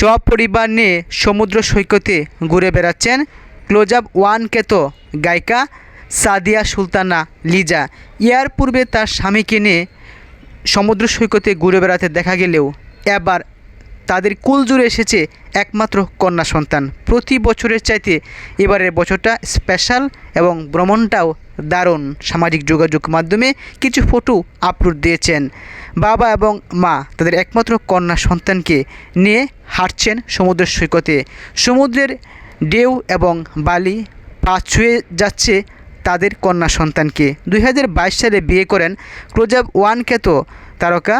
সপরিবার নিয়ে সমুদ্র সৈকতে ঘুরে বেড়াচ্ছেন ক্লোজ আপ ওয়ান কেত গায়িকা সাদিয়া সুলতানা লিজা। ইয়ার পূর্বে তার স্বামীকে নিয়ে সমুদ্র সৈকতে ঘুরে বেড়াতে দেখা গেলেও এবার তাদের কুল জুড়ে এসেছে একমাত্র কন্যা সন্তান। প্রতি বছরের চাইতে এবারের বছরটা স্পেশাল এবং ভ্রমণটাও দারুণ। সামাজিক যোগাযোগ মাধ্যমে কিছু ফটো আপলোড দিয়েছেন। বাবা এবং মা তাদের একমাত্র কন্যা সন্তানকে নিয়ে হাঁটছেন সমুদ্র সৈকতে। সমুদ্রের ঢেউ এবং বালি পা ছুঁয়ে যাচ্ছে তাদের কন্যা সন্তানকে। দু হাজার বাইশ সালে বিয়ে করেন ক্লোজ আপ ওয়ান খ্যাত তারকা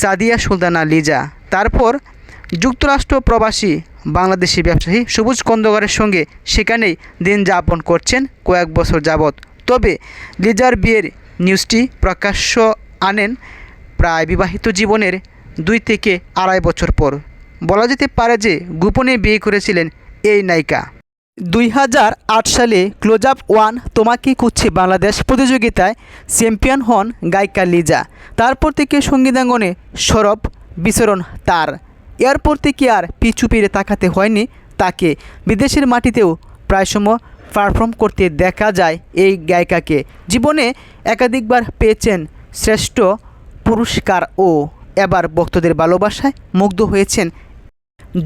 সাদিয়া সুলতানা লিজা। তারপর যুক্তরাষ্ট্র প্রবাসী বাংলাদেশি ব্যবসায়ী সবুজ কন্দকারের সঙ্গে সেখানেই দিন যাপন করছেন কয়েক বছর যাবৎ। তবে লিজার বিয়ের নিউজটি প্রকাশ্য আনেন প্রায় বিবাহিত জীবনের দুই থেকে আড়াই বছর পর। বলা যেতে পারে যে গোপনে বিয়ে করেছিলেন এই নায়িকা। দুই হাজার আট সালে ক্লোজ আপ ওয়ান তোমাকে খুঁজছে বাংলাদেশ প্রতিযোগিতায় চ্যাম্পিয়ন হন গায়িকা লিজা। তারপর থেকে সঙ্গীতাঙ্গনে সরব বিচরণ তার। এরপর থেকে আর পিছু ফিরে তাকাতে হয়নি? তাকে বিদেশের মাটিতেও প্রায় সময় পারফর্ম করতে দেখা যায় এই গায়িকাকে। জীবনে একাধিকবার পেয়েছেন শ্রেষ্ঠ পুরস্কার ও এবার ভক্তদের ভালোবাসায় মুগ্ধ হয়েছেন।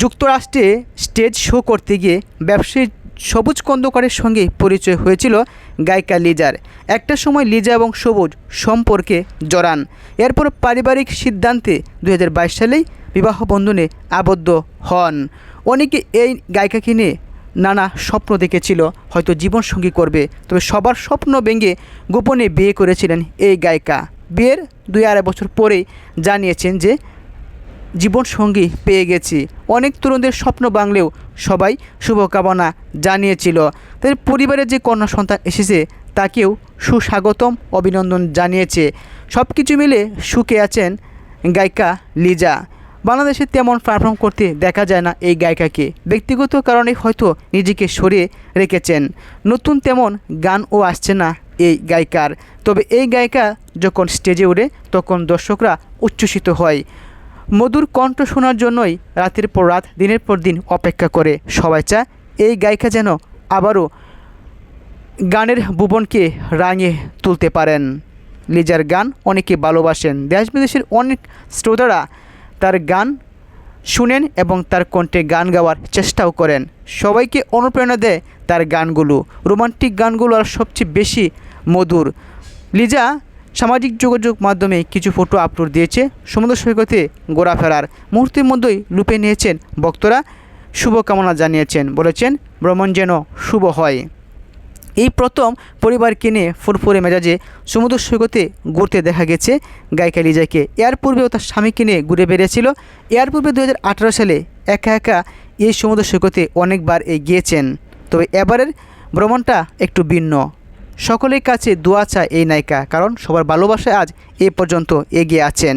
যুক্তরাষ্ট্রে স্টেজ শো করতে গিয়ে ব্যবসায়ী সবুজ কন্দকারের সঙ্গে পরিচয় হয়েছিল। গায়িকা লিজার। একটা সময় লিজা এবং সবুজ সম্পর্কে জড়ান। এরপর পারিবারিক সিদ্ধান্তে দু হাজার বাইশ সালেই বিবাহ বন্ধনে আবদ্ধ হন। অনেকে এই গায়িকাকে নিয়ে নানা স্বপ্ন দেখেছিল, হয়তো জীবনসঙ্গী করবে। তবে সবার স্বপ্ন ভেঙে গোপনে বিয়ে করেছিলেন এই গায়িকা। বিয়ের দুই আড়াই বছর পরেই জানিয়েছেন যে জীবনসঙ্গী পেয়ে গেছি। অনেক তরুণদের স্বপ্ন বাংলেও সবাই শুভকামনা জানিয়েছিল। তাদের পরিবারের যে কন্যা সন্তান এসেছে, তাকেও সুস্বাগতম অভিনন্দন জানিয়েছে। সব কিছু মিলে সুখে আছেন গায়িকা লিজা। বাংলাদেশে তেমন পারফর্ম করতে দেখা যায় না এই গায়িকাকে। ব্যক্তিগত কারণে হয়তো নিজেকে সরিয়ে রেখেছেন। নতুন তেমন গানও আসছে না এই গায়িকার। তবে এই গায়িকা যখন স্টেজে ওঠে, তখন দর্শকরা উচ্ছ্বসিত হয়। মধুর কণ্ঠ শোনার জন্যই রাতের পর রাত, দিনের পর দিন অপেক্ষা করে। সবাই চায় এই গায়িকা যেন আবারও গানের ভুবনকে রাঙিয়ে তুলতে পারেন। লিজার গান অনেকে ভালোবাসেন। দেশ বিদেশের অনেক শ্রোতারা তার গান শুনেন এবং তার কণ্ঠে গান গাওয়ার চেষ্টাও করেন। সবাইকে অনুপ্রেরণা দেয় তার গানগুলো। রোমান্টিক গানগুলো আর সবচেয়ে বেশি মধুর। লিজা সামাজিক যোগাযোগ মাধ্যমে কিছু ফটো আপলোড দিয়েছে। সমুদ্র সৈকতে ঘোরাফেরার মুহূর্তের মধ্যেই লুপে নিয়েছেন ভক্তরা। শুভকামনা জানিয়েছেন, বলেছেন ভ্রমণ যেন শুভ হয়। এই প্রথম পরিবারকে নিয়ে ফুরফুরে মেজাজে সমুদ্র সৈকতে ঘুরতে দেখা গেছে গায়িকা লিজাকে। এর পূর্বেও তার স্বামীকে নিয়ে ঘুরে বেড়েছিল এর পূর্বে দু হাজার আঠেরো সালে একা একা এই সমুদ্র সৈকতে অনেকবার এ গিয়েছেন তবে এবারের ভ্রমণটা একটু ভিন্ন। সকলের কাছে দোয়া চায় এই নায়িকা কারণ সবার ভালোবাসায় আজ এ পর্যন্ত এগিয়ে আছেন।